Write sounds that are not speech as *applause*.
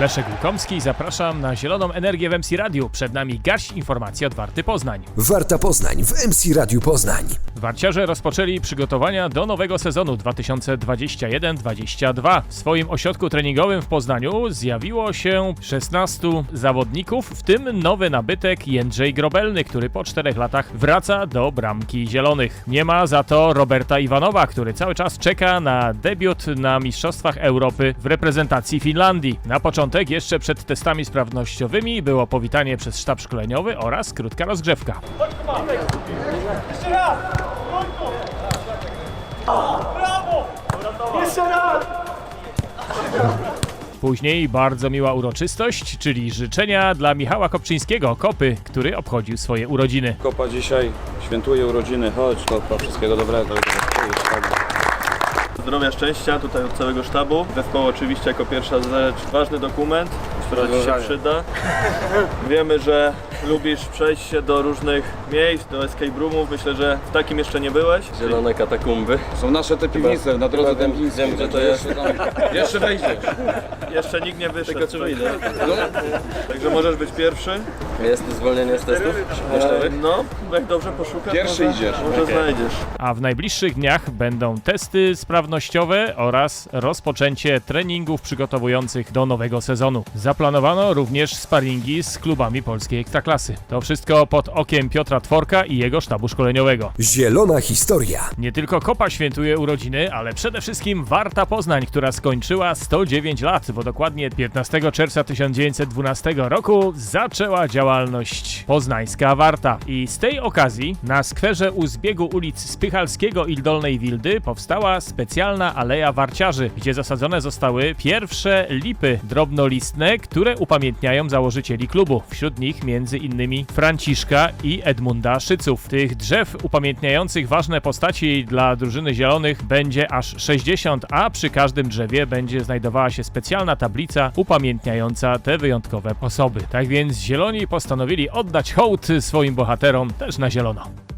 Leszek Łukomski, zapraszam na Zieloną Energię w MC Radiu. Przed nami garść informacji od Warty Poznań. Warta Poznań w MC Radiu Poznań. Warciarze rozpoczęli przygotowania do nowego sezonu 2021-22. W swoim ośrodku treningowym w Poznaniu zjawiło się 16 zawodników, w tym nowy nabytek Jędrzej Grobelny, który po czterech latach wraca do bramki zielonych. Nie ma za to Roberta Iwanowa, który cały czas czeka na debiut na Mistrzostwach Europy w reprezentacji Finlandii. Na początek, jeszcze przed testami sprawnościowymi, było powitanie przez sztab szkoleniowy oraz krótka rozgrzewka. Później bardzo miła uroczystość, czyli życzenia dla Michała Kopczyńskiego, Kopy, który obchodził swoje urodziny. Kopa dzisiaj świętuje urodziny. Chodź, Kopa, wszystkiego dobrego. Zdrowia, szczęścia tutaj od całego sztabu. Zespołu oczywiście jako pierwsza rzecz ważny dokument, który Ci się przyda. Wiemy, że lubisz przejść się do różnych miejsc, do escape roomów. Myślę, że w takim jeszcze nie byłeś. Zielone katakumby. Są nasze te piwnice na drodze wiem, Dębińskiej. wiem, gdzie to jest. *laughs* Jeszcze, wejdziesz. Jeszcze nikt nie wyszedł. Tylko czy wyjdę? Także możesz być pierwszy. Jest zwolnienie z testów? E, No, jak dobrze poszukasz, Pierwszy może, idziesz. może znajdziesz. A w najbliższych dniach będą testy sprawnościowe oraz rozpoczęcie treningów przygotowujących do nowego sezonu. Zaplanowano również sparingi z klubami polskiej ekstraklasy. To wszystko pod okiem Piotra Tworka i jego sztabu szkoleniowego. Zielona historia. Nie tylko Kopa świętuje urodziny, ale przede wszystkim Warta Poznań, która skończyła 109 lat, bo dokładnie 15 czerwca 1912 roku zaczęła działalność poznańska Warta. I z tej okazji na skwerze u zbiegu ulic Spychalskiego i Dolnej Wildy powstała specjalna Aleja Warciarzy, gdzie zasadzone zostały pierwsze lipy drobnolistne, które upamiętniają założycieli klubu. Wśród nich między innymi Franciszka i Edmunda Szyców. Tych drzew upamiętniających ważne postaci dla drużyny zielonych będzie aż 60, a przy każdym drzewie będzie znajdowała się specjalna tablica upamiętniająca te wyjątkowe osoby. Tak więc zieloni postanowili oddać hołd swoim bohaterom też na zielono.